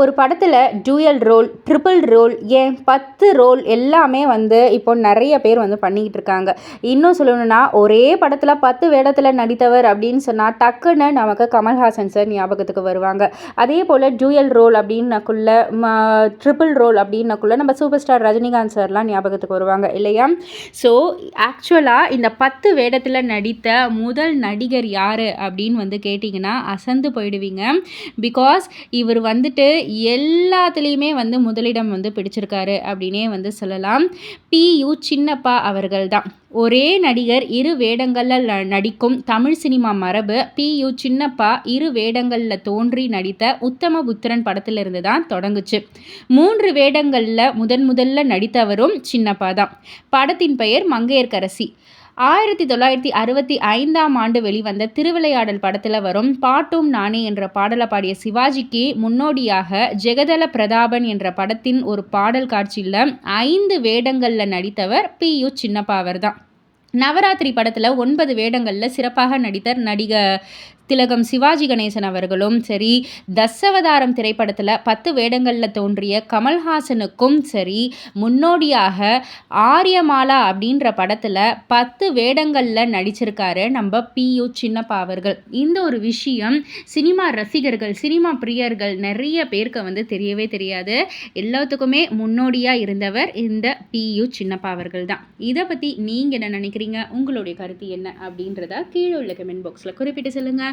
ஒரு படத்தில் dual role triple role ஏன் பத்து ரோல் எல்லாமே வந்து இப்போ நிறைய பேர் வந்து பண்ணிக்கிட்டு இருக்காங்க. இன்னும் சொல்லணும்னா ஒரே படத்தில் பத்து வேடத்தில் நடித்தவர் அப்படின்னு சொன்னால் டக்குன்னு நமக்கு கமல்ஹாசன் சார் ஞாபகத்துக்கு வருவாங்க. அதே போல் டூயல் ரோல் அப்படின்னக்குள்ள ட்ரிபிள் ரோல் அப்படின்னக்குள்ள நம்ம சூப்பர் ஸ்டார் ரஜினிகாந்த் சார்லாம் ஞாபகத்துக்கு வருவாங்க இல்லையா? ஸோ ஆக்சுவலாக இந்த பத்து வேடத்தில் நடித்த முதல் நடிகர் யார் அப்படின்னு வந்து கேட்டிங்கன்னா அசந்து போயிடுவீங்க. பிகாஸ் இவர் வந்துட்டு எல்லாத்துலேயுமே வந்து முதலிடம் வந்து பிடிச்சிருக்காரு அப்படின்னே வந்து சொல்லலாம். பி. யு. சின்னப்பா அவர்கள் தான் ஒரே நடிகர் இரு வேடங்களில் நடிக்கும் தமிழ் சினிமா மரபு பி. யு. சின்னப்பா இரு வேடங்களில் தோன்றி நடித்த உத்தம புத்திரன் படத்திலிருந்து தான் தொடங்குச்சு. மூன்று வேடங்களில் முதன் முதல்ல நடித்தவரும் சின்னப்பா தான் படத்தின் பெயர் மங்கையர்கரசி. ஆயிரத்தி தொள்ளாயிரத்தி அறுபத்தி ஐந்தாம் ஆண்டு வெளிவந்த திருவிளையாடல் படத்தில் வரும் பாட்டும் நானே என்ற பாடலை பாடிய சிவாஜிக்கு முன்னோடியாக ஜெகதல பிரதாபன் என்ற படத்தின் ஒரு பாடல் காட்சியில் ஐந்து வேடங்களில் நடித்தவர் பி யு சின்னப்பாவர் தான் நவராத்திரி படத்தில் ஒன்பது வேடங்களில் சிறப்பாக நடித்தர் நடிகர் திலகம் சிவாஜி கணேசன் அவர்களும் சரி தசவதாரம் திரைப்படத்தில் பத்து வேடங்களில் தோன்றிய கமல்ஹாசனுக்கும் சரி முன்னோடியாக ஆரியமாலா அப்படின்ற படத்தில் பத்து வேடங்களில் நடிச்சிருக்காரு நம்ம பி யு சின்னப்பா அவர்கள். இந்த ஒரு விஷயம் சினிமா ரசிகர்கள் சினிமா பிரியர்கள் நிறைய பேருக்கு வந்து தெரியவே தெரியாது. எல்லாத்துக்குமே முன்னோடியாக இருந்தவர் இந்த பி யு சின்னப்பா அவர்கள் தான். இதை பற்றி நீங்கள் என்ன நினைக்கிறீங்க? உங்களுடைய கருத்து என்ன அப்படின்றத கீழே உள்ள கமெண்ட் பாக்ஸில் குறிப்பிட்டு சொல்லுங்கள்